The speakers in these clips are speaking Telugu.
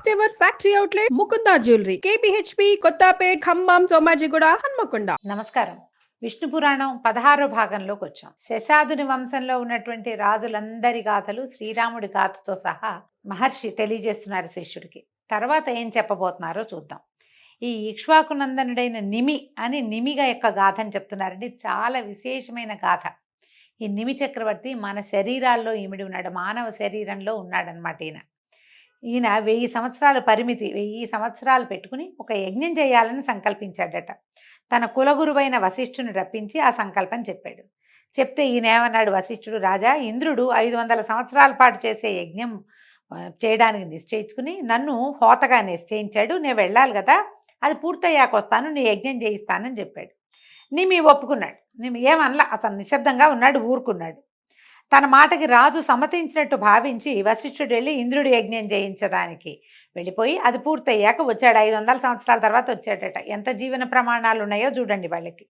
First ever factory outlet Mukunda jewellery KPHB Kothapet Khammam Somajiguda Hanamkonda నమస్కారం. విష్ణు పురాణం పదహారో భాగంలోకి వచ్చాం. శశాదుని వంశంలో ఉన్నటువంటి రాజులందరి గాథలు శ్రీరాముడి గాథతో సహా మహర్షి తెలియజేస్తున్నారు శిష్యుడికి. తర్వాత ఏం చెప్పబోతున్నారో చూద్దాం. ఈ ఇక్ష్వాకునందనుడైన నిమి అని నిమిగా యొక్క గాథని చెప్తున్నారండి. చాలా విశేషమైన గాథ. ఈ నిమి చక్రవర్తి మన శరీరాల్లో ఇమిడి ఉన్నాడు. మానవ శరీరంలో ఉన్నాడనమాట ఈయన. ఈయన వెయ్యి సంవత్సరాల పరిమితి వెయ్యి సంవత్సరాలు పెట్టుకుని ఒక యజ్ఞం చేయాలని సంకల్పించాడట. తన కులగురువైన వశిష్ఠుని రప్పించి ఆ సంకల్పం చెప్పాడు. చెప్తే ఈయన ఏమన్నాడు వశిష్ఠుడు రాజా ఇంద్రుడు ఐదు వందల సంవత్సరాల పాటు చేసే యజ్ఞం చేయడానికి నిశ్చయించుకుని నన్ను హోతగా నిశ్చయించాడు. నేను వెళ్ళాలి కదా అది పూర్తయ్యాక వస్తాను నీ యజ్ఞం చేయిస్తానని చెప్పాడు. నిమి ఒప్పుకున్నాడు. నిమి ఏమనలా అతను నిశ్శబ్దంగా ఉన్నాడు ఊరుకున్నాడు. తన మాటకి రాజు సమ్మతించినట్టు భావించి వశిష్ఠుడు వెళ్ళి ఇంద్రుడి యజ్ఞం చేయించడానికి వెళ్ళిపోయి అది పూర్తయ్యాక వచ్చాడు. ఐదు వందల సంవత్సరాల తర్వాత వచ్చాడట. ఎంత జీవన ప్రమాణాలు ఉన్నాయో చూడండి వాళ్ళకి.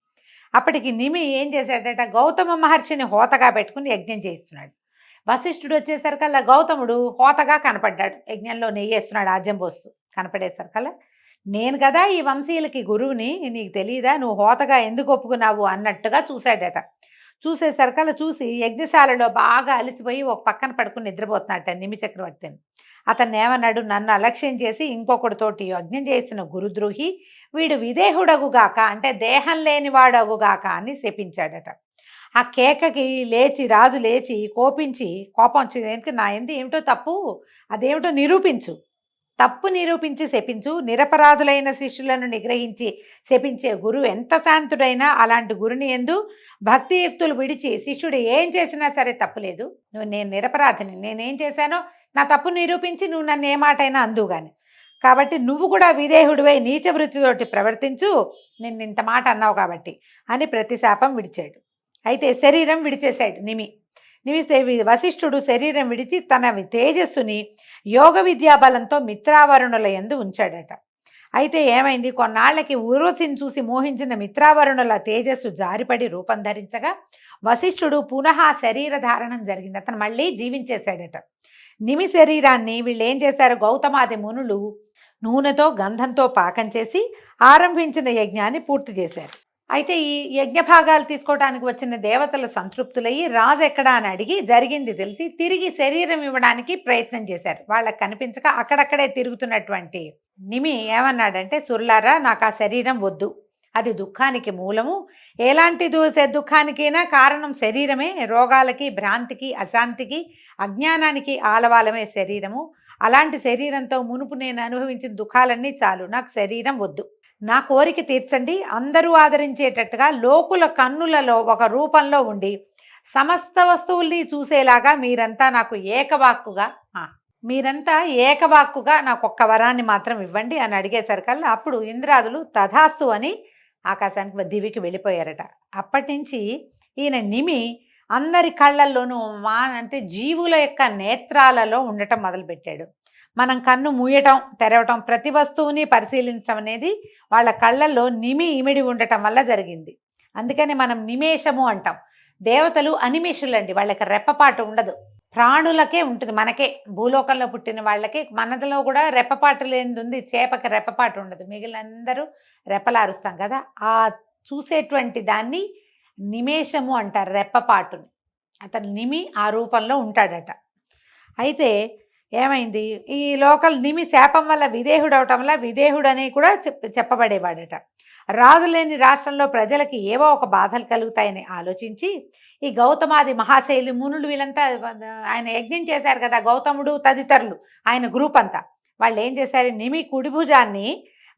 అప్పటికి నిమి ఏం చేశాడట? గౌతమ మహర్షిని హోతగా పెట్టుకుని యజ్ఞం చేయిస్తున్నాడు. వశిష్ఠుడు వచ్చేసరికల్లా గౌతముడు హోతగా కనపడ్డాడు. యజ్ఞంలో నెయ్యి వేస్తున్నాడు ఆజ్యం పోస్తూ కనపడేసరికల్లా. నేను కదా ఈ వంశీయులకి గురువుని నీకు తెలియదా నువ్వు హోతగా ఎందుకు ఒప్పుకున్నావు? అన్నట్టుగా చూశాడట. చూసేసరికల్లా చూసి యజ్ఞశాలలో బాగా అలసిపోయి ఒక పక్కన పడుకుని నిద్రపోతున్నాడట నిమి చక్రవర్తిని. అతన్ని ఏమన్నాడు? నన్ను అలక్ష్యం చేసి ఇంకొకటితోటి యజ్ఞం చేసిన గురుద్రోహి వీడు విదేహుడగుగాక అంటే దేహం లేనివాడగుగాక అని శపించాడట. ఆ కేకకి లేచి రాజు లేచి కోపించి కోపం వచ్చింది నా ఎందు ఏమిటో తప్పు అదేమిటో నిరూపించు. తప్పు నిరూపించి శపించు నిరపరాధులైన శిష్యులను నిగ్రహించి శపించే గురువు ఎంత శాంతుడైనా అలాంటి గురుని ఎందు భక్తియుక్తులు విడిచి శిష్యుడు ఏం చేసినా సరే తప్పులేదు నువ్వు నేను నిరపరాధిని నేనేం చేశానో నా తప్పు నిరూపించి నువ్వు నన్ను ఏ మాటైనా అందుగాని కాబట్టి నువ్వు కూడా విదేహుడివై నీచ వృత్తితోటి ప్రవర్తించు నిన్ను ఇంత మాట అన్నావు కాబట్టి అని ప్రతిశాపం విడిచాడు. అయితే శరీరం విడిచేశాడు నిమి. నిమిస్తే వశిష్ఠుడు శరీరం విడిచి తన తేజస్సుని యోగ విద్యా బలంతో మిత్రావరుణుల యందు ఉంచాడట. అయితే ఏమైంది? కొన్నాళ్ళకి ఊర్వశిని చూసి మోహించిన మిత్రావరుణుల తేజస్సు జారిపడి రూపం ధరించగా వశిష్ఠుడు పునః శరీర ధారణం జరిగింది. అతను మళ్ళీ జీవించేశాడట. నిమి శరీరాన్ని వీళ్ళు ఏం చేశారు? గౌతమాది మునులు నూనెతో గంధంతో పాకం చేసి ఆరంభించిన యజ్ఞాన్ని పూర్తి చేశారు. అయితే ఈ యజ్ఞభాగాలు తీసుకోవడానికి వచ్చిన దేవతలు సంతృప్తులయ్యి రాజు ఎక్కడా అని అడిగి జరిగింది తెలిసి తిరిగి శరీరం ఇవ్వడానికి ప్రయత్నం చేశారు. వాళ్ళకి కనిపించక అక్కడక్కడే తిరుగుతున్నటువంటి నిమి ఏమన్నాడంటే సుర్లారా నాకు ఆ శరీరం వద్దు. అది దుఃఖానికి మూలము. ఎలాంటి దు- దుఃఖానికైనా కారణం శరీరమే. రోగాలకి భ్రాంతికి అశాంతికి అజ్ఞానానికి ఆలవాలమే శరీరము. అలాంటి శరీరంతో మునుపు నేను అనుభవించిన దుఃఖాలన్నీ చాలు. నాకు శరీరం వద్దు. నా కోరిక తీర్చండి. అందరూ ఆదరించేటట్టుగా లోకుల కన్నులలో ఒక రూపంలో ఉండి సమస్త వస్తువుల్ని చూసేలాగా మీరంతా నాకు ఏకవాక్కుగా మీరంతా ఏకవాక్కుగా నాకు ఒక్క వరాన్ని మాత్రం ఇవ్వండి అని అడిగేసరికల్లా అప్పుడు ఇంద్రాదులు తథాస్తు అని ఆకాశానికి దివికి వెళ్ళిపోయారట. అప్పటి నుంచి ఈయన నిమి అందరి కళ్ళల్లోనూ మా అంటే జీవుల యొక్క నేత్రాలలో ఉండటం మొదలుపెట్టాడు. మనం కన్ను మూయటం తెరవటం ప్రతి వస్తువుని పరిశీలించడం అనేది వాళ్ళ కళ్ళల్లో నిమి ఇమిడి ఉండటం వల్ల జరిగింది. అందుకని మనం నిమేషము అంటాం. దేవతలు అనిమేషులండి. వాళ్ళకి రెప్పపాటు ఉండదు. ప్రాణులకే ఉంటుంది. మనకే భూలోకంలో పుట్టిన వాళ్ళకి మనదలో కూడా రెప్పపాటు లేనిది ఉంది చేపకి రెప్పపాటు ఉండదు. మిగిలినందరూ రెప్పలారుస్తాం కదా. ఆ చూసేటువంటి దాన్ని నిమేషము అంటారు. రెప్పపాటుని. అతను నిమి ఆ రూపంలో ఉంటాడట. అయితే ఏమైంది? ఈ లోకల్ నిమి శాపం వల్ల విదేహుడు అవటం వల్ల విదేహుడు అని కూడా చెప్ చెప్పబడేవాడట. రాజు లేని రాష్ట్రంలో ప్రజలకి ఏవో ఒక బాధలు కలుగుతాయని ఆలోచించి ఈ గౌతమాది మహాశైలి మునులు వీళ్ళంతా ఆయన యజ్ఞం చేశారు కదా గౌతముడు తదితరులు ఆయన గ్రూప్ అంతా. వాళ్ళు ఏం చేశారు? నిమి కుడి భుజాన్ని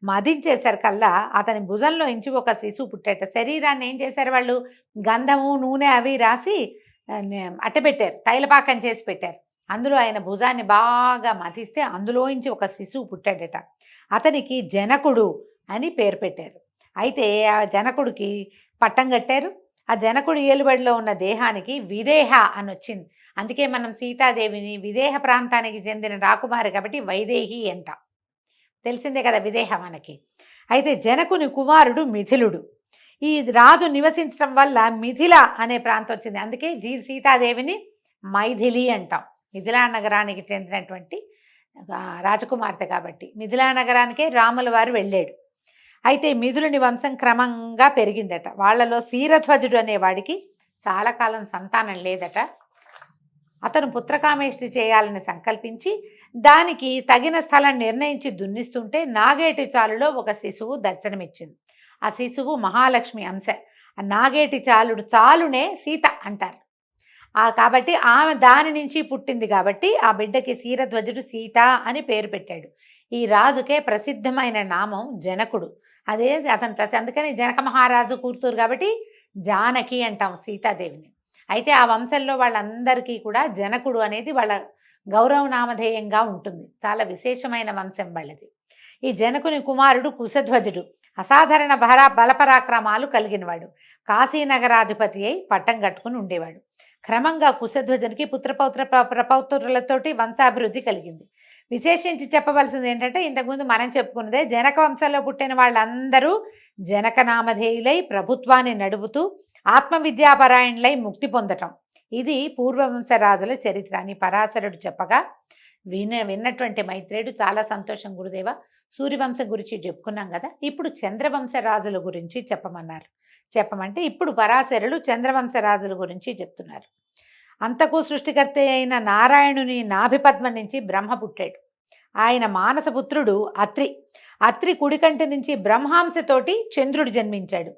మదించేశారు కల్లా అతని భుజంలో ఇంచి ఒక శిశువు పుట్టేట. శరీరాన్ని ఏం చేశారు వాళ్ళు? గంధము నూనె అవి రాసి అట్టబెట్టారు తైలపాకం చేసి పెట్టారు. అందులో ఆయన భుజాన్ని బాగా మతిస్తే అందులోంచి ఒక శిశువు పుట్టాడట. అతనికి జనకుడు అని పేరు పెట్టారు. అయితే ఆ జనకుడికి పట్టం కట్టారు. ఆ జనకుడు ఏలుబడిలో ఉన్న దేహానికి విదేహ అని వచ్చింది. అందుకే మనం సీతాదేవిని విదేహ ప్రాంతానికి చెందిన రాకుమారి కాబట్టి వైదేహి అంట. తెలిసిందే కదా విదేహ మనకి. అయితే జనకుని కుమారుడు మిథిలుడు. ఈ రాజు నివసించడం వల్ల మిథిల అనే ప్రాంతం వచ్చింది. అందుకే జీ సీతాదేవిని మైథిలి అంటాం. మిథిలా నగరానికి చెందినటువంటి రాజకుమార్తె కాబట్టి. మిథిలా నగరానికే రాముల వారు వెళ్ళాడు. అయితే మిథులుని వంశం క్రమంగా పెరిగిందట. వాళ్ళలో శీరధ్వజుడు అనేవాడికి చాలా కాలం సంతానం లేదట. అతను పుత్రకామేష్టి చేయాలని సంకల్పించి దానికి తగిన స్థలం నిర్ణయించి దున్నిస్తుంటే నాగేటి చాలులో ఒక శిశువు దర్శనమిచ్చింది. ఆ శిశువు మహాలక్ష్మి అంశ. ఆ నాగేటి చాలుడు చాలునే సీత అంటారు. కాబట్టి ఆమె దాని నుంచి పుట్టింది కాబట్టి ఆ బిడ్డకి శీరధ్వజుడు సీత అని పేరు పెట్టాడు. ఈ రాజుకే ప్రసిద్ధమైన నామం జనకుడు. అదే అతను ప్రతి అందుకని జనక మహారాజు కూతురు కాబట్టి జానకి అంటాం సీతాదేవిని. అయితే ఆ వంశంలో వాళ్ళందరికీ కూడా జనకుడు అనేది వాళ్ళ గౌరవ నామధేయంగా ఉంటుంది. చాలా విశేషమైన వంశం వాళ్ళది. ఈ జనకుని కుమారుడు కుశధ్వజుడు. అసాధారణ బల బలపరాక్రమాలు కలిగినవాడు. కాశీనగరాధిపతి అయి పట్టం కట్టుకుని ఉండేవాడు. క్రమంగా కుశధ్వజునికి పుత్రపౌత్ర ప్రపౌత్రులతోటి వంశాభివృద్ధి కలిగింది. విశేషించి చెప్పవలసింది ఏంటంటే ఇంతకుముందు మనం చెప్పుకున్నదే జనక వంశంలో పుట్టిన వాళ్ళందరూ జనక నామధేయులై ప్రభుత్వాన్ని నడుపుతూ ఆత్మవిద్యాపరాయణులై ముక్తి పొందటం. ఇది పూర్వవంశ రాజుల చరిత్ర అని పరాశరుడు చెప్పగా విన విన్నటువంటి మైత్రేయుడు చాలా సంతోషం గురుదేవ. సూర్యవంశం గురించి చెప్పుకున్నాం కదా ఇప్పుడు చంద్రవంశ రాజుల గురించి చెప్పమన్నారు. చెప్పమంటే ఇప్పుడు పరాశరులు చంద్రవంశ రాజుల గురించి చెప్తున్నారు. అంతకు సృష్టికర్త అయిన నారాయణుని నాభిపద్మం నుంచి బ్రహ్మ పుట్టాడు. ఆయన మానసపుత్రుడు అత్రి. అత్రి కుడికంటి నుంచి బ్రహ్మాంశతోటి చంద్రుడు జన్మించాడు.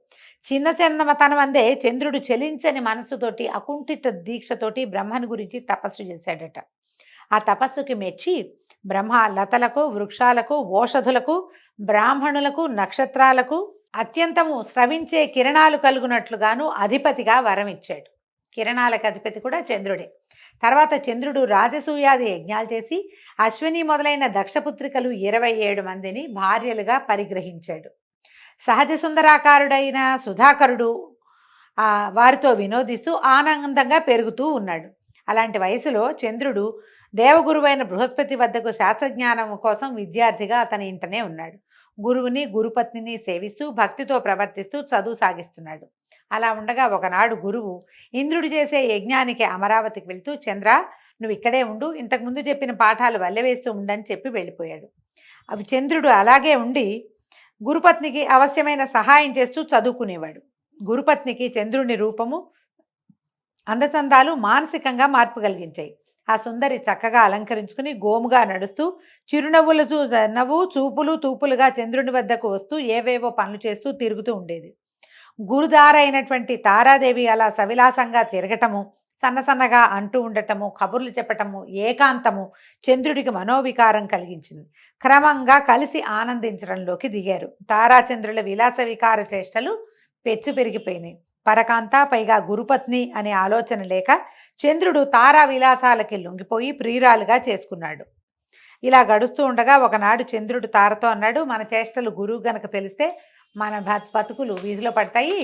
చిన్న చిన్నతనం అందే చంద్రుడు చలించని మనసుతోటి అకుంఠిత దీక్షతోటి బ్రహ్మను గురించి తపస్సు చేశాడట. ఆ తపస్సుకి మెచ్చి బ్రహ్మ లతలకు వృక్షాలకు ఓషధులకు బ్రాహ్మణులకు నక్షత్రాలకు అత్యంతము స్రవించే కిరణాలు కలుగునట్లుగాను అధిపతిగా వరం ఇచ్చాడు కిరణాలకు అధిపతి కూడా చంద్రుడే. తర్వాత చంద్రుడు రాజసూయాది యజ్ఞాలు చేసి అశ్విని మొదలైన దక్షపుత్రికలు ఇరవై ఏడు మందిని భార్యలుగా పరిగ్రహించాడు. సహజ సుందరాకారుడైన సుధాకరుడు వారితో వినోదిస్తూ ఆనందంగా పెరుగుతూ ఉన్నాడు. అలాంటి వయసులో చంద్రుడు దేవగురువైన బృహస్పతి వద్దకు శాస్త్రజ్ఞానం కోసం విద్యార్థిగా అతని ఇంటనే ఉన్నాడు. గురువుని గురుపత్నిని సేవిస్తూ భక్తితో ప్రవర్తిస్తూ చదువు సాగిస్తున్నాడు. అలా ఉండగా ఒకనాడు గురువు ఇంద్రుడు చేసే యజ్ఞానికి అమరావతికి వెళ్తూ చంద్ర నువ్వు ఇక్కడే ఉండు ఇంతకుముందు చెప్పిన పాఠాలు వల్లవేస్తూ ఉండని చెప్పి వెళ్ళిపోయాడు అవి చంద్రుడు అలాగే ఉండి గురుపత్నికి అవశ్యమైన సహాయం చేస్తూ చదువుకునేవాడు. గురుపత్నికి చంద్రుని రూపము అందచందాలు మానసికంగా మార్పు కలిగించాయి. ఆ సుందరి చక్కగా అలంకరించుకుని గోముగా నడుస్తూ చిరునవ్వులు చూ నవ్వు చూపులు తూపులుగా చంద్రుని వద్దకు వస్తూ ఏవేవో పనులు చేస్తూ తిరుగుతూ ఉండేది. గురుదార అయినటువంటి తారాదేవి అలా సవిలాసంగా తిరగటము సన్న సన్నగా అంటూ ఉండటము కబుర్లు చెప్పటము ఏకాంతము చంద్రుడికి మనోవికారం కలిగించింది. క్రమంగా కలిసి ఆనందించడంలోకి దిగారు. తారాచంద్రుల విలాస వికార చేష్టలు పెచ్చు పెరిగిపోయినాయి. పరకాంత పైగా గురుపత్ని అనే ఆలోచన లేక చంద్రుడు తారా విలాసాలకి లొంగిపోయి ప్రియురాలుగా చేసుకున్నాడు. ఇలా గడుస్తూ ఉండగా ఒకనాడు చంద్రుడు తారతో అన్నాడు మన చేష్టలు గురువు గనక తెలిస్తే మన బతుకులు వీధిలో పడతాయి.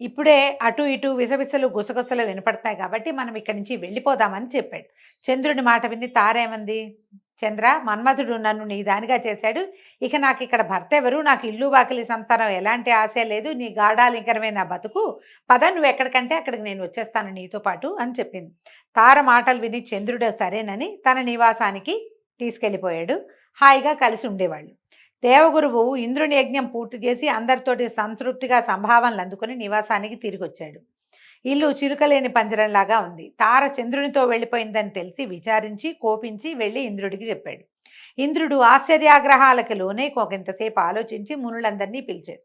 ఇప్పుడే అటు ఇటు విసవిసలు గుసగుసలు వినపడతాయి కాబట్టి మనం ఇక్కడి నుంచి వెళ్ళిపోదామని చెప్పాడు. చంద్రుడి మాట విని తారేమంది? చంద్ర మన్మధుడు నన్ను నీ దానిగా చేశాడు. ఇక నాకు ఇక్కడ భర్త ఎవరు? నాకు ఇల్లు వాకిలి సంసారం ఎలాంటి ఆశ లేదు. నీ గాఢాలింకరమే నా బతుకు. పద నువ్వు ఎక్కడికంటే అక్కడికి నేను వచ్చేస్తాను నీతో పాటు అని చెప్పింది. తార మాటలు విని చంద్రుడు సరేనని తన నివాసానికి తీసుకెళ్ళిపోయాడు. హాయిగా కలిసి ఉండేవాళ్ళు. దేవగురువు ఇంద్రుని యజ్ఞం పూర్తి చేసి అందరితోటి సంతృప్తిగా సంభావనలు అందుకుని నివాసానికి తిరిగి వచ్చాడు ఇల్లు చిరుకలేని పంజరంలాగా ఉంది. తార చంద్రునితో వెళ్ళిపోయిందని తెలిసి విచారించి కోపించి వెళ్ళి ఇంద్రుడికి చెప్పాడు. ఇంద్రుడు ఆశ్చర్యాగ్రహాలకు లోనే కొంతసేపు ఆలోచించి మునులందరినీ పిలిచాడు.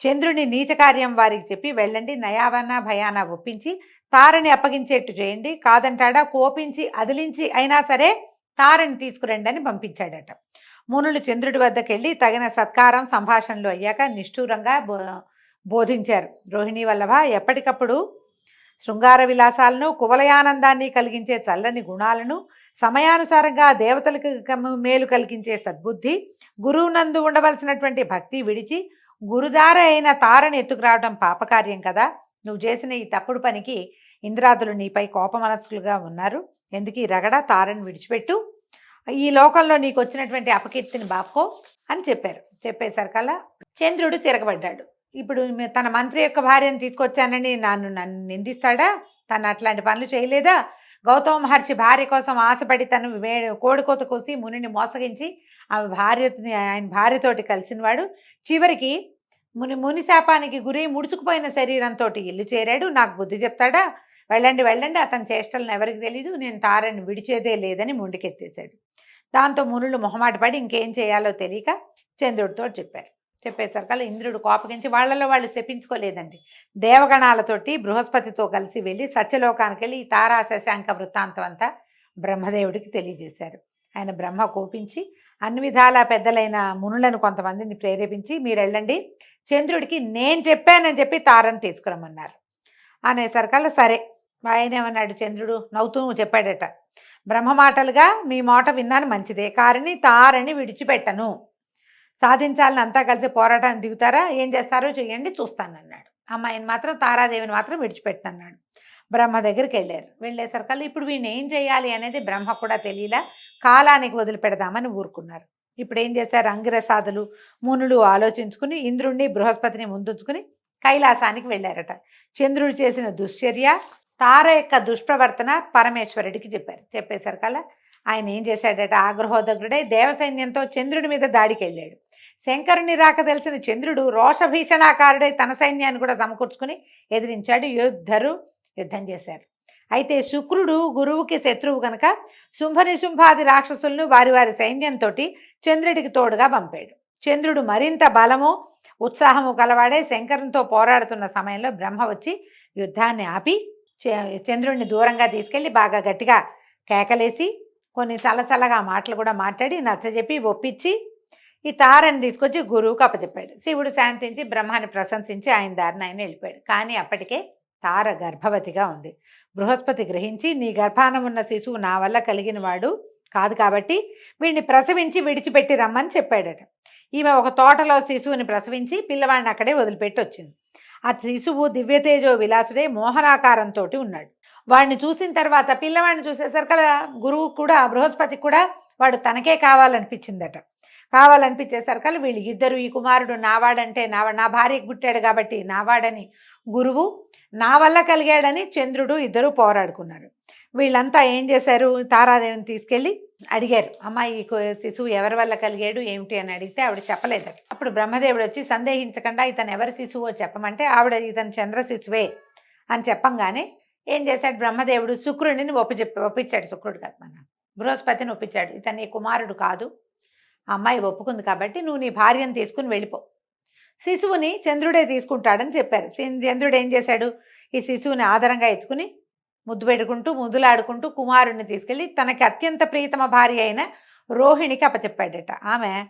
చంద్రుని నీచకార్యం వారికి చెప్పి వెళ్ళండి నయావన భయాన ఒప్పించి తారని అప్పగించేట్టు చేయండి. కాదంటాడా? కోపించి అదిలించి అయినా సరే తారని తీసుకురండి అని పంపించాడట. మునులు చంద్రుడి వద్దకు వెళ్ళి తగిన సత్కారం సంభాషణలు అయ్యాక నిష్ఠూరంగా బో బోధించారు. రోహిణి వల్లభ ఎప్పటికప్పుడు శృంగార విలాసాలను కువలయానందాన్ని కలిగించే చల్లని గుణాలను సమయానుసారంగా దేవతలకు మేలు కలిగించే సద్బుద్ధి గురువునందు ఉండవలసినటువంటి భక్తి విడిచి గురుదార అయిన తారను ఎత్తుకురావడం పాపకార్యం కదా. నువ్వు చేసిన ఈ తప్పుడు పనికి ఇంద్రాదులు నీపై కోపమనస్కులుగా ఉన్నారు. ఎందుకు ఈ రగడ తారను విడిచిపెట్టు? ఈ లోకంలో నీకు వచ్చినటువంటి అపకీర్తిని బాపుకో అని చెప్పారు. చెప్పేసరికల్లా చంద్రుడు తిరగబడ్డాడు. ఇప్పుడు తన మంత్రి యొక్క భార్యను తీసుకొచ్చానని నన్ను నన్ను నిందిస్తాడా? తను అట్లాంటి పనులు చేయలేదా? గౌతమ మహర్షి భార్య కోసం ఆశపడి తను వే- కోడికోత కోసి మునిని మోసగించి ఆమె భార్యని ఆయన భార్యతోటి కలిసినవాడు. చివరికి ముని ముని శాపానికి గురి ముడుచుకుపోయిన శరీరంతో ఇల్లు చేరాడు. నాకు బుద్ధి చెప్తాడా? వెళ్ళండి వెళ్ళండి. అతని చేష్టలను ఎవరికి తెలీదు. నేను తారని విడిచేదే లేదని ముండికెత్తేశాడు. దాంతో మునులు మొహమాటపడి ఇంకేం చేయాలో తెలియక చంద్రుడితో చెప్పారు. చెప్పేసరికల్లా ఇంద్రుడు కోపగించి వాళ్ళలో వాళ్ళు శపించుకోలేదండి. దేవగణాలతోటి బృహస్పతితో కలిసి వెళ్ళి సత్యలోకానికి వెళ్ళి ఈ తారా శశాంక వృత్తాంతం అంతా బ్రహ్మదేవుడికి తెలియజేశారు. ఆయన బ్రహ్మ కోపించి అన్ని విధాల పెద్దలైన మునులను కొంతమందిని ప్రేరేపించి మీరు వెళ్ళండి చంద్రుడికి నేను చెప్పానని చెప్పి తారని తీసుకురమ్మన్నారు. అనేసరికల్లా సరే ఆయన ఏమన్నాడు చంద్రుడు నవ్వుతూ చెప్పాడట బ్రహ్మ మాటలుగా మీ మాట విన్నాను మంచిదే కారిని తారని విడిచిపెట్టను. సాధించాలని అంతా కలిసి పోరాటాన్ని దిగుతారా? ఏం చేస్తారో చేయండి చూస్తానన్నాడు అమ్మాయిని మాత్రం తారాదేవిని మాత్రం విడిచిపెట్టనన్నాడు బ్రహ్మ దగ్గరికి వెళ్ళారు. వెళ్ళేసరికల్లా ఇప్పుడు వీడిని ఏం చేయాలి అనేది బ్రహ్మ కూడా తెలియలా కాలానికి వదిలిపెడదామని ఊరుకున్నారు. ఇప్పుడు ఏం చేశారు? అంగిరసాదులు మునులు ఆలోచించుకుని ఇంద్రుణ్ణి బృహస్పతిని ముందుంచుకుని కైలాసానికి వెళ్ళారట. చంద్రుడు చేసిన దుశ్చర్య తార యొక్క దుష్ప్రవర్తన పరమేశ్వరుడికి చెప్పారు. చెప్పేసరికల్లా ఆయన ఏం చేశాడట? ఆగ్రహోదగ్రుడై దేవసైన్యంతో చంద్రుడి మీద దాడికి వెళ్ళాడు. శంకరుని రాక తెలిసిన చంద్రుడు రోషభీషణాకారుడై తన సైన్యాన్ని కూడా సమకూర్చుకుని ఎదిరించాడు. యుద్ధరు యుద్ధం చేశారు. అయితే శుక్రుడు గురువుకి శత్రువు కనుక శుంభనిశుంభాది రాక్షసులను వారి వారి సైన్యంతో చంద్రుడికి తోడుగా పంపాడు. చంద్రుడు మరింత బలము ఉత్సాహము కలవాడే శంకరునితో పోరాడుతున్న సమయంలో బ్రహ్మ వచ్చి యుద్ధాన్ని ఆపి చంద్రుడిని దూరంగా తీసుకెళ్ళి బాగా గట్టిగా కేకలేసి కొన్ని చల్లచల్లగా మాటలు కూడా మాట్లాడి నచ్చజెప్పి ఒప్పించి ఈ తారని తీసుకొచ్చి గురువుకు అప్పచెప్పాడు. శివుడు శాంతించి బ్రహ్మాన్ని ప్రశంసించి ఆయన దారిని ఆయన వెళ్ళిపోయాడు. కానీ అప్పటికే తార గర్భవతిగా ఉంది. బృహస్పతి గ్రహించి నీ గర్భాన ఉన్న శిశువు నా వల్ల కలిగిన వాడు కాదు కాబట్టి వీడిని ప్రసవించి విడిచిపెట్టి రమ్మని చెప్పాడట. ఈమె ఒక తోటలో శిశువుని ప్రసవించి పిల్లవాడిని అక్కడే వదిలిపెట్టి వచ్చింది. ఆ శిశువు దివ్యతేజో విలాసుడే మోహనాకారంతో ఉన్నాడు. వాడిని చూసిన తర్వాత పిల్లవాడిని చూసేసరికల్లా గురువు కూడా బృహస్పతి కూడా వాడు తనకే కావాలనిపించిందట. కావాలనిపించేసరికల్లా వీళ్ళు ఇద్దరు ఈ కుమారుడు నావాడంటే నా నా భార్యకు పుట్టాడు కాబట్టి నావాడని గురువు నా వల్ల కలిగాడని చంద్రుడు ఇద్దరు పోరాడుకున్నారు. వీళ్ళంతా ఏం చేశారు? తారాదేవిని తీసుకెళ్ళి అడిగారు. అమ్మాయి శిశువు ఎవరి వల్ల కలిగాడు? ఏమిటి అని అడిగితే ఆవిడ చెప్పలేదు అప్పుడు బ్రహ్మదేవుడు వచ్చి సందేహించకుండా ఇతను ఎవరి శిశువో చెప్పమంటే ఆవిడ ఇతను చంద్ర శిశువే అని చెప్పంగానే ఏం చేశాడు? బ్రహ్మదేవుడు శుక్రుడిని ఒప్పిచెప్పి ఒప్పించాడు. శుక్రుడు కదా మన బృహస్పతిని ఒప్పించాడు. ఇతని కుమారుడు కాదు. అమ్మాయి ఒప్పుకుంది కాబట్టి నువ్వు నీ భార్యను తీసుకుని వెళ్ళిపో. శిశువుని చంద్రుడే తీసుకుంటాడని చెప్పారు. చంద్రుడు ఏం చేశాడు? ఈ శిశువుని ఆధారంగా ఎత్తుకుని ముద్దు పెట్టుకుంటూ ముద్దులాడుకుంటూ కుమారుణ్ణి తీసుకెళ్ళి తనకి అత్యంత ప్రియతమ భార్య అయిన రోహిణికి అప్పచెప్పాడట. ఆమె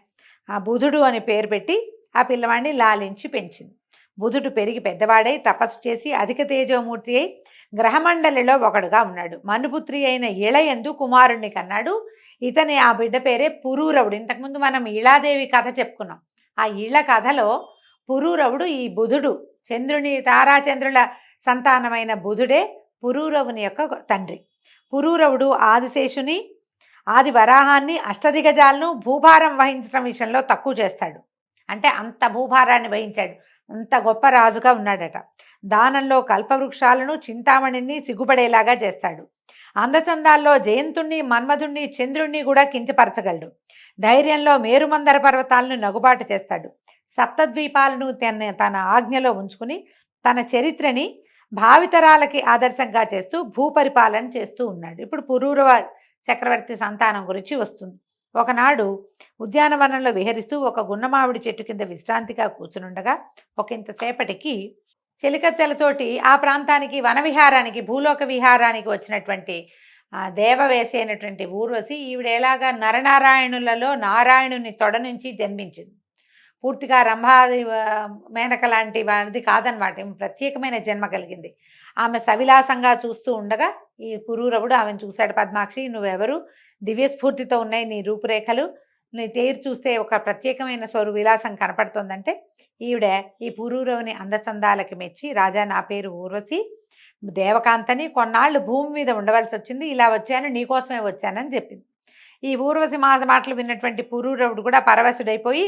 ఆ బుధుడు అని పేరు పెట్టి ఆ పిల్లవాడిని లాలించి పెంచింది. బుధుడు పెరిగి పెద్దవాడై తపస్సు చేసి అధిక తేజోమూర్తి అయి గ్రహమండలిలో ఒకడుగా ఉన్నాడు. మనుపుత్రి అయిన ఇళయందు కుమారుణ్ణి కన్నాడు. ఇతని ఆ బిడ్డ పేరే పురూరవుడు. ఇంతకుముందు మనం ఇళాదేవి కథ చెప్పుకున్నాం. ఆ ఇళ్ళ కథలో పురూరవుడు ఈ బుధుడు. చంద్రుని తారాచంద్రుల సంతానమైన బుధుడే పురూరవుని యొక్క తండ్రి. పురూరవుడు ఆదిశేషుని ఆది వరాహాన్ని అష్టదిగజాలను భూభారం వహించడం విషయంలో తక్కువ చేస్తాడు. అంటే అంత భూభారాన్ని వహించాడు. అంత గొప్ప రాజుగా ఉన్నాడట. దానంలో కల్పవృక్షాలను చింతామణిని సిగ్గుపడేలాగా చేస్తాడు. అందచందాల్లో జయంతుణ్ణి మన్మధుణ్ణి చంద్రుణ్ణి కూడా కించపరచగలడు. ధైర్యంలో మేరుమందర పర్వతాలను నగుబాటు చేస్తాడు. సప్తద్వీపాలను తన తన ఆజ్ఞలో ఉంచుకుని తన చరిత్రని భావితరాలకి ఆదర్శంగా చేస్తూ భూపరిపాలన చేస్తూ ఉన్నాడు. ఇప్పుడు పురూరవ చక్రవర్తి సంతానం గురించి వస్తుంది. ఒకనాడు ఉద్యానవనంలో విహరిస్తూ ఒక గున్నమావిడి చెట్టు కింద విశ్రాంతిగా కూర్చునుండగా ఒకంతసేపటికి చెలికత్తెలతోటి ఆ ప్రాంతానికి వనవిహారానికి భూలోక విహారానికి వచ్చినటువంటి దేవ దేవవేసి అయినటువంటి ఊర్వశి ఈవిడ ఎలాగా నరనారాయణులలో నారాయణుని తొడ నుంచి జన్మించింది. పూర్తిగా రంభాది మేనక లాంటి వాడిది కాదనమాట ప్రత్యేకమైన జన్మ కలిగింది. ఆమె సవిలాసంగా చూస్తూ ఉండగా ఈ పురూరవుడు ఆమెను చూశాడు. పద్మాక్షి నువ్వెవరు? దివ్య స్ఫూర్తితో ఉన్నాయి నీ రూపురేఖలు. తేరు చూస్తే ఒక ప్రత్యేకమైన స్వరు విలాసం కనపడుతోందంటే ఈవిడ ఈ పురూరవుని అందచందాలకి మెచ్చి రాజా నా పేరు ఊర్వశి. దేవకాంతని కొన్నాళ్ళు భూమి మీద ఉండవలసి వచ్చింది. ఇలా వచ్చాను నీకోసమే వచ్చానని చెప్పింది. ఈ ఊర్వశి మా మాటలు విన్నటువంటి పురూరవుడు కూడా పరవశుడైపోయి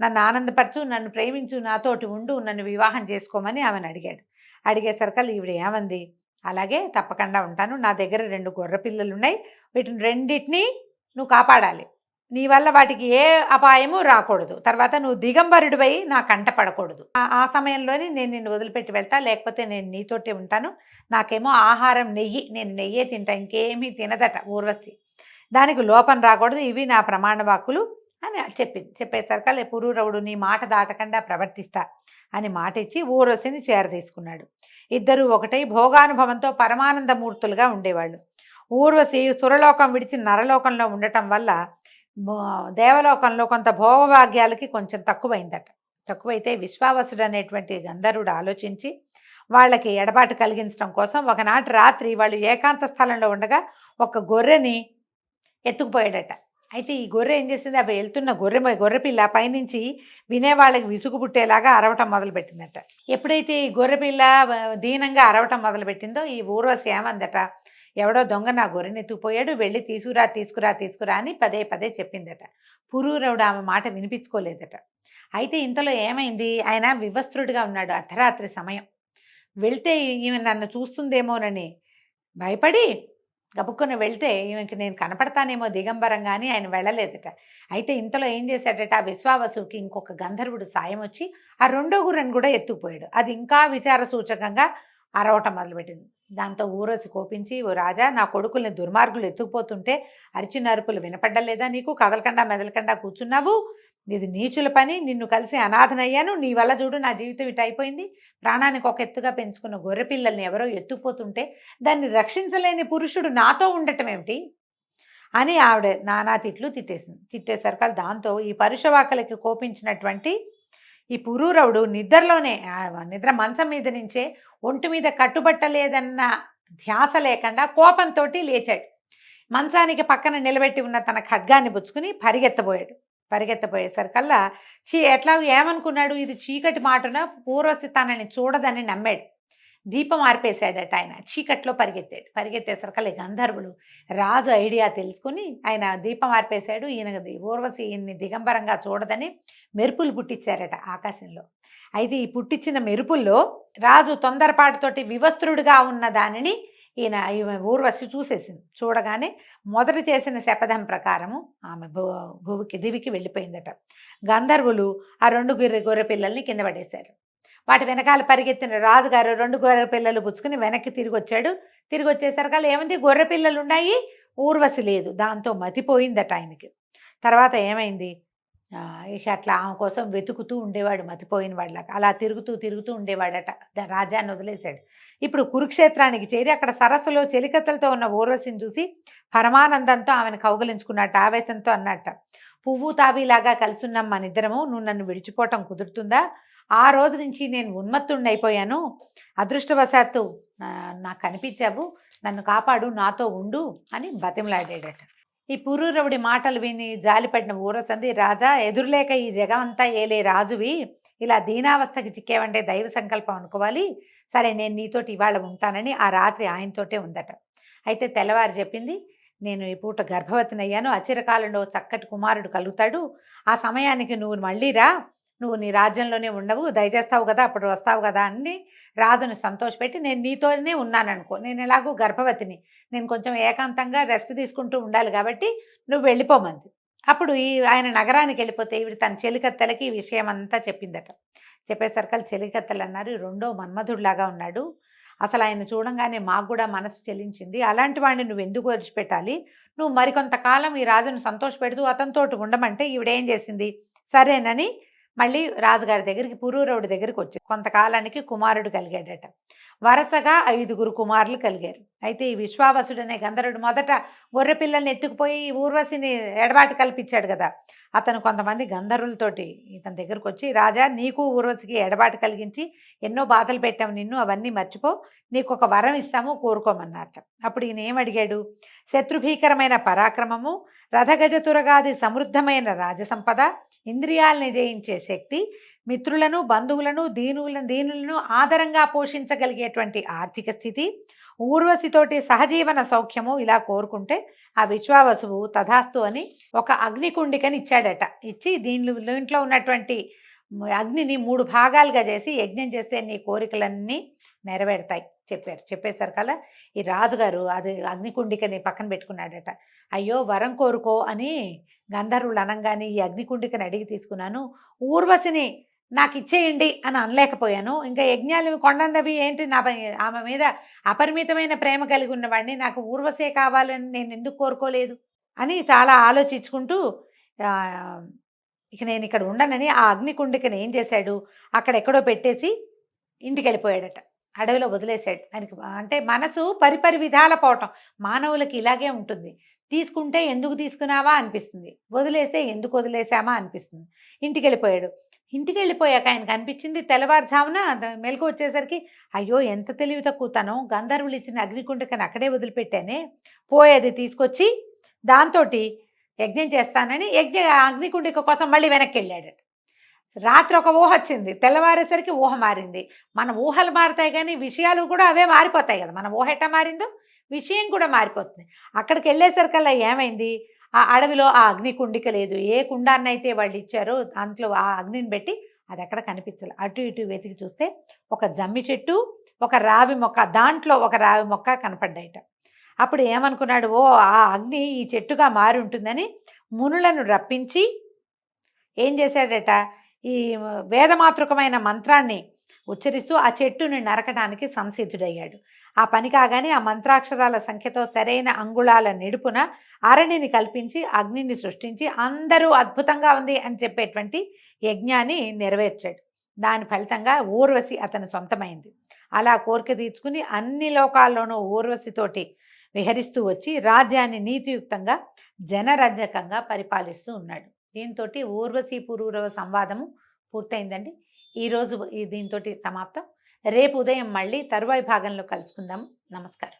నన్ను ఆనందపరచు నన్ను ప్రేమించు నాతోటి ఉండు నన్ను వివాహం చేసుకోమని ఆమెను అడిగాడు. అడిగేసరికల్ ఈవిడ ఏమంది? అలాగే తప్పకుండా ఉంటాను. నా దగ్గర రెండు గొర్రె పిల్లలు ఉన్నాయి వీటిని రెండింటినీ నువ్వు కాపాడాలి. నీ వల్ల వాటికి ఏ అపాయము రాకూడదు. తర్వాత నువ్వు దిగంబరుడిపై నా కంట పడకూడదు. ఆ- సమయంలోనే నేను నిన్ను వదిలిపెట్టి వెళ్తా లేకపోతే నేను నీతోటే ఉంటాను. నాకేమో ఆహారం నెయ్యి నేను నెయ్యే తింటా ఇంకేమీ తినదట ఊర్వశి. దానికి లోపం రాకూడదు ఇవి నా ప్రమాణ వాక్కులు అని చెప్పింది చెప్పేసరికి పురూరవుడు నీ మాట దాటకుండా ప్రవర్తిస్తా అని మాట ఇచ్చి ఊర్వశిని చేరదీసుకున్నాడు. ఇద్దరూ ఒకటై భోగానుభవంతో పరమానందమూర్తులుగా ఉండేవాళ్ళు. ఊర్వశి సురలోకం విడిచి నరలోకంలో ఉండటం వల్ల దేవలోకంలో కొంత భోగభాగ్యాలకి కొంచెం తక్కువైందట. తక్కువైతే విశ్వావసుడు అనేటువంటి గంధర్వుడు ఆలోచించి వాళ్ళకి ఎడబాటు కలిగించడం కోసం ఒకనాటి రాత్రి వాళ్ళు ఏకాంత స్థలంలో ఉండగా ఒక గొర్రెని ఎత్తుకుపోయాడట. అయితే ఈ గొర్రె ఏం చేసింది? అవి వెళ్తున్న గొర్రె గొర్రెపిల్ల పైనుంచి వినేవాళ్ళకి విసుగు పుట్టేలాగా అరవటం మొదలుపెట్టిందట. ఎప్పుడైతే ఈ గొర్రెపిల్ల దీనంగా అరవటం మొదలుపెట్టిందో ఈ ఊర్వశి ఏమందట? ఎవడో దొంగ నా గొర్రెని ఎత్తుపోయాడు వెళ్ళి తీసుకురా తీసుకురా తీసుకురా అని పదే పదే చెప్పిందట. పురూరవుడు ఆమె మాట వినిపించుకోలేదట. అయితే ఇంతలో ఏమైంది? ఆయన వివస్త్రుడిగా ఉన్నాడు అర్ధరాత్రి సమయం. వెళ్తే ఈమె నన్ను చూస్తుందేమోనని భయపడి గబుక్కున వెళ్తే ఈమెకి నేను కనపడతానేమో దిగంబరంగా అని ఆయన వెళ్ళలేదట. అయితే ఇంతలో ఏం చేశాడట? ఆ విశ్వావసుకి ఇంకొక గంధర్వుడు సాయం వచ్చి ఆ రెండో గుర్రని కూడా ఎత్తుకుపోయాడు. అది ఇంకా విచార సూచకంగా అరవటం మొదలుపెట్టింది. దాంతో ఊరసి కోపించి ఓ రాజా నా కొడుకుల్ని దుర్మార్గులు ఎత్తుకుపోతుంటే అరిచిన అరుపులు వినపడ్డలేదా నీకు? కదలకుండా మెదలకుండా కూర్చున్నావు? ఇది నీచుల పని. నిన్ను కలిసి అనాథనయ్యాను. నీ వల్ల చూడు నా జీవితం ఇటు అయిపోయింది. ప్రాణానికి ఒక ఎత్తుగా పెంచుకున్న గొర్రె పిల్లల్ని ఎవరో ఎత్తుకుపోతుంటే దాన్ని రక్షించలేని పురుషుడు నాతో ఉండటం ఏమిటి? అని ఆవిడ నానా తిట్లు తిట్టేసింది. తిట్టేసరికల్ దాంతో ఈ పరుషవాకలకి కోపించినటువంటి ఈ పురూరవుడు నిద్రలోనే నిద్ర మంచం మీద నుంచే ఒంటి మీద కట్టుబట్టలేదన్న ధ్యాస లేకుండా కోపంతో లేచాడు. మంచానికి పక్కన నిలబెట్టి ఉన్న తన ఖడ్గాన్ని పుచ్చుకుని పరిగెత్తబోయాడు. పరిగెత్తబోయేసరికల్లా చీ ఎట్లా ఏమనుకున్నాడు? ఇది చీకటి మాటన పూర్వసి తనని చూడదని నమ్మాడు. దీపం ఆర్పేశాడట ఆయన. చీకట్లో పరిగెత్తాడు పరిగెత్తేసరికల్లా ఈ గంధర్వులు రాజు ఐడియా తెలుసుకుని ఆయన దీపం ఆర్పేశాడు. ఈయన ఊర్వశి ఈయన్ని దిగంబరంగా చూడదని మెరుపులు పుట్టించారట ఆకాశంలో. అయితే ఈ పుట్టించిన మెరుపుల్లో రాజు తొందరపాటుతోటి వివస్త్రుడిగా ఉన్న దానిని ఈయన ఈమె ఊర్వశి చూసేసింది. చూడగానే మొదట చేసిన శపథం ప్రకారము ఆమె భూ భూమికి దివికి వెళ్ళిపోయిందట. గంధర్వులు ఆ రెండు గొర్రె గొర్రె పిల్లల్ని కింద పడేశారు. వాటి వెనకాల పరిగెత్తిన రాజుగారు రెండు గొర్రె పిల్లలు పుచ్చుకుని వెనక్కి తిరిగి వచ్చాడు. తిరిగి వచ్చేసరికి ఏముంది? గొర్రె పిల్లలు ఉన్నాయి. ఊర్వశి లేదు. దాంతో మతిపోయిందట ఆయనకి. తర్వాత ఏమైంది? ఇక అట్లా ఆమె కోసం వెతుకుతూ ఉండేవాడు మతిపోయిన వాళ్ళకి అలా తిరుగుతూ తిరుగుతూ ఉండేవాడట. రాజాన్ని వదిలేశాడు. ఇప్పుడు కురుక్షేత్రానికి చేరి అక్కడ సరస్సులో చెలికత్తలతో ఉన్న ఊర్వశిని చూసి పరమానందంతో ఆమెను కౌగలించుకున్నట్టు ఆవేశంతో అన్నట్ట. పువ్వు తాబీలాగా కలిసున్నాం మన ఇద్దరము నువ్వు నన్ను విడిచిపోవటం కుదురుతుందా? ఆ రోజు నుంచి నేను ఉన్మత్తుండైపోయాను. అదృష్టవశాత్తు నాకు కనిపించావు నన్ను కాపాడు నాతో ఉండు అని బతిమలాడాడట. ఈ పురూరవుడి మాటలు విని జాలిపడిన ఊరసంది రాజా ఎదురులేక ఈ జగమంతా ఏలే రాజువి. ఇలా దీనావస్థకి చిక్కేవంటే దైవ సంకల్పం అనుకోవాలి. సరే నేను నీతోటి ఇవాళ ఉంటానని ఆ రాత్రి ఆయనతోటే ఉందట. అయితే తెల్లవారు చెప్పింది నేను ఈ పూట గర్భవతినయ్యాను. అచిరకాలంలో చక్కటి కుమారుడు కలుగుతాడు. ఆ సమయానికి నువ్వు మళ్ళీ రా. నువ్వు నీ రాజ్యంలోనే ఉండవు దయచేస్తావు కదా అప్పుడు వస్తావు కదా అని రాజుని సంతోషపెట్టి నేను నీతోనే ఉన్నాను అనుకో నేను ఎలాగో గర్భవతిని నేను కొంచెం ఏకాంతంగా రెస్ట్ తీసుకుంటూ ఉండాలి కాబట్టి నువ్వు వెళ్ళిపోమంది అప్పుడు ఈ ఆయన నగరానికి వెళ్ళిపోతే ఇవి తన చెలికత్తెలకి ఈ విషయం అంతా చెప్పిందట. చెప్పేసరికి చెలికత్తెలు అన్నారు రెండో మన్మధుడిలాగా ఉన్నాడు. అసలు ఆయన చూడంగానే మాకు కూడా మనసు చెల్లించింది అలాంటి వాడిని నువ్వు ఎందుకు వదిలిపెట్టాలి? నువ్వు మరికొంతకాలం ఈ రాజును సంతోషపెడుతూ అతనితోటి ఉండమంటే ఈవిడేం చేసింది? సరేనని మళ్ళీ రాజుగారి దగ్గరికి పురూరవుడి దగ్గరికి వచ్చి కొంతకాలానికి కుమారుడు కలిగాడట. వరుసగా ఐదుగురు కుమారులు కలిగారు. అయితే ఈ విశ్వావసుడు అనే గంధర్వుడు మొదట గొర్రె పిల్లల్ని ఎత్తుకుపోయి ఊర్వశిని ఎడబాటు కల్పించాడు కదా. అతను కొంతమంది గంధర్వులతోటి ఇతని దగ్గరకు వచ్చి రాజా నీకు ఊర్వశికి ఎడబాటు కలిగించి ఎన్నో బాధలు పెట్టాము నిన్ను అవన్నీ మర్చిపో. నీకు ఒక వరం ఇస్తాము కోరుకోమన్నట అప్పుడు ఈయన ఏమడిగాడు అడిగాడు? శత్రుభీకరమైన పరాక్రమము రథగజతురగాది సమృద్ధమైన రాజసంపద ఇంద్రియాల్ని జయించే శక్తి మిత్రులను బంధువులను దీనులను దీనులను ఆదరంగా పోషించగలిగేటువంటి ఆర్థిక స్థితి ఊర్వశితోటి సహజీవన సౌఖ్యము ఇలా కోరుకుంటే ఆ విశ్వావసువు తథాస్తు అని ఒక అగ్నికుండికని ఇచ్చాడట. ఇచ్చి దీనిలో ఇంట్లో ఉన్నటువంటి అగ్నిని మూడు భాగాలుగా చేసి యజ్ఞం చేస్తే నీ కోరికలన్నీ నెరవేరుతాయి చెప్పారు. చెప్పేసరికల్లా ఈ రాజుగారు అది అగ్నికుండికని పక్కన పెట్టుకున్నాడట. అయ్యో వరం కోరుకో అని గంధర్వులు అనగానే ఈ అగ్నికుండికని అడిగి తీసుకున్నాను. ఊర్వశిని నాకు ఇచ్చేయండి అని అనలేకపోయాను. ఇంకా యజ్ఞాలు కొండన్నవి ఏంటి? నా ఆమె మీద అపరిమితమైన ప్రేమ కలిగి ఉన్నవాడిని నాకు ఊర్వశే కావాలని నేను ఎందుకు కోరుకోలేదు? అని చాలా ఆలోచించుకుంటూ ఇక నేను ఇక్కడ ఉండనని ఆ అగ్నికుండికని ఏం చేశాడు? అక్కడెక్కడో పెట్టేసి ఇంటికి వెళ్ళిపోయాడట అడవిలో వదిలేశాడు. ఆయనకి అంటే మనసు పరిపరి విధాల పోవటం. మానవులకి ఇలాగే ఉంటుంది. తీసుకుంటే ఎందుకు తీసుకున్నావా అనిపిస్తుంది. వదిలేస్తే ఎందుకు వదిలేసామా అనిపిస్తుంది. ఇంటికి వెళ్ళిపోయాడు ఇంటికి వెళ్ళిపోయాక ఆయనకు అనిపించింది తెల్లవారుజామున మెలకు వచ్చేసరికి అయ్యో ఎంత తెలివి తక్కువ తను. గంధర్వులు ఇచ్చిన అగ్నికుండకని అక్కడే వదిలిపెట్టానే. పోయేది తీసుకొచ్చి దాంతో యజ్ఞం చేస్తానని యజ్ఞ అగ్నికుండిక కోసం మళ్ళీ వెనక్కి వెళ్ళాడట రాత్రి ఒక ఊహ వచ్చింది. తెల్లవారేసరికి ఊహ మారింది. మన ఊహలు మారుతాయి కానీ విషయాలు కూడా అవే మారిపోతాయి కదా. మన ఊహ ఎట్ట మారిందో? విషయం కూడా మారిపోతుంది. అక్కడికి వెళ్ళేసరికల్లా ఏమైంది? ఆ అడవిలో ఆ అగ్ని కుండిక లేదు. ఏ కుండాన్నైతే వాళ్ళు ఇచ్చారో దాంట్లో ఆ అగ్నిని పెట్టి అది ఎక్కడ కనిపించాలి. అటు ఇటు వెతికి చూస్తే ఒక జమ్మి చెట్టు ఒక రావి మొక్క దాంట్లో ఒక రావి మొక్క కనపడ్డాయిట. అప్పుడు ఏమనుకున్నాడు? ఓ ఆ అగ్ని ఈ చెట్టుగా మారి ఉంటుందని మునులను రప్పించి ఏం చేశాడట? ఈ వేదమాతృకమైన మంత్రాన్ని ఉచ్చరిస్తూ ఆ చెట్టుని నరకడానికి సంసిద్ధుడయ్యాడు. ఆ పని కాగానే ఆ మంత్రాక్షరాల సంఖ్యతో సరైన అంగుళాల నిడుపున అరణిని కల్పించి అగ్నిని సృష్టించి అందరూ అద్భుతంగా ఉంది అని చెప్పేటువంటి యజ్ఞాన్ని నెరవేర్చాడు. దాని ఫలితంగా ఊర్వశి అతని సొంతమైంది. అలా కోరిక తీర్చుకుని అన్ని లోకాల్లోనూ ఊర్వశితోటి విహరిస్తూ వచ్చి రాజ్యాన్ని నీతియుక్తంగా జనరంజకంగా పరిపాలిస్తూ ఉన్నాడు. దీంతో ఊర్వశీ పురూరవ సంవాదము పూర్తయిందండి. ఈరోజు ఈ దీంతో సమాప్తం. రేపు ఉదయం మళ్ళీ తరువాయి భాగంలో కలుసుకుందాము నమస్కారం.